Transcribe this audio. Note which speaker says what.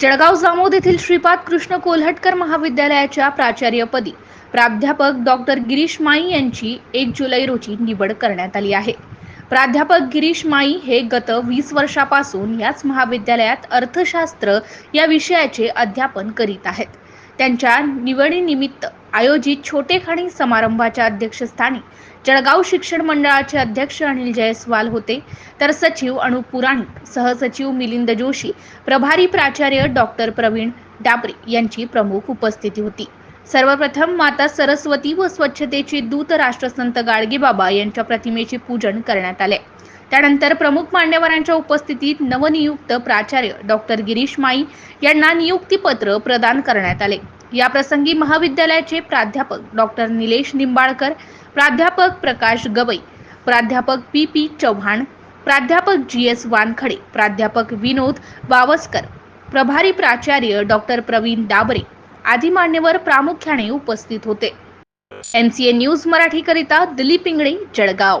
Speaker 1: जळगाव जामोद येथील श्रीपाद कृष्ण कोल्हटकर महाविद्यालयाच्या प्राचार्यपदी प्राध्यापक डॉक्टर गिरीश माई यांची एक जुलै रोजी निवड करण्यात आली आहे. प्राध्यापक गिरीश माई हे गत वीस वर्षापासून याच महाविद्यालयात अर्थशास्त्र या विषयाचे अध्यापन करीत आहेत. त्यांच्या निवडीनिमित्त आयोजित छोटेखाणी समारंभाच्या अध्यक्षस्थानी जळगाव शिक्षण मंडळाचे अध्यक्ष अनिल जयस्वाल होते. तर सचिव अनु पुराणिक सहसचिव मिलिंद जोशी प्रभारी प्राचार्य डॉक्टर प्रवीण डाबरे यांची प्रमुख उपस्थिती होती. सर्वप्रथम माता सरस्वती व स्वच्छतेचे दूत राष्ट्रसंत गाडगेबाबा यांच्या प्रतिमेचे पूजन करण्यात आले. त्यानंतर प्रमुख मान्यवरांच्या उपस्थितीत नवनियुक्त प्राचार्य डॉक्टर गिरीश माई यांना नियुक्तीपत्र प्रदान करण्यात आले. या प्रसंगी महाविद्यालयाचे प्राध्यापक डॉक्टर निलेश निंबाळकर प्राध्यापक प्रकाश गवई प्राध्यापक पी पी चव्हाण प्राध्यापक जी एस वानखडे प्राध्यापक विनोद वावस्कर प्रभारी प्राचार्य डॉक्टर प्रवीण डाबरे आदी मान्यवर प्रामुख्याने उपस्थित होते. एम सी ए न्यूज मराठीकरिता दिलीप इंगळे जळगाव.